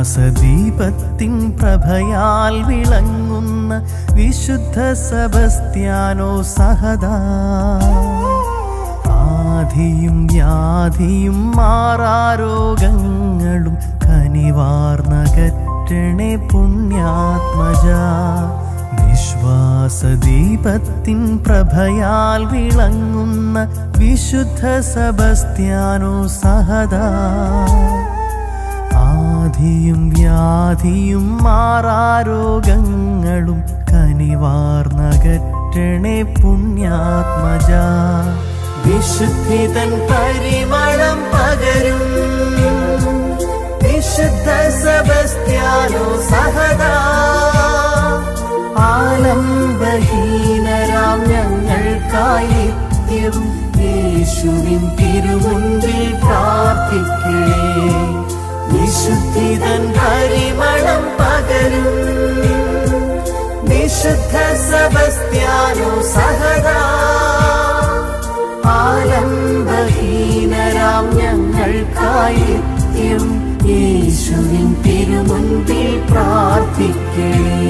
വിശ്വാസദീപത്തിൻ പ്രഭയാൽ വിളങ്ങുന്ന വിശുദ്ധ സബസ്ത്യാനോ സഹദാ. ആധിയും വ്യാധിയും മാറാരോഗങ്ങളും കനിവാർന്നകറ്റണേ പുണ്യാത്മജ. വിശ്വാസദീപത്തിൻ പ്രഭയാൽ വിളങ്ങുന്ന വിശുദ്ധ സബസ്ത്യാനോ സഹദാ. ആധിയും വ്യാധിയും മാറാരോഗങ്ങളും കനിവാർന്നകറ്റണേ പുണ്യാത്മജ. വിശുദ്ധിതൻ പരിമളം പകരും. വിശുദ്ധ സബസ്ത്യാനോ സഹദാ ആലംബഹീനരാം ഞങ്ങൾക്കായി യേശുവിൻ തിരുമുൻപിൽ പ്രാർത്ഥിക്കണേ വിശുദ്ധ സബസ്ത്യാനോ സഹദാ ആലംബഹീനരാം ഞങ്ങൾക്കായി നിത്യം യേശുവിൻ തിരുമുൻപിൽ പ്രാർത്ഥിക്കണേ.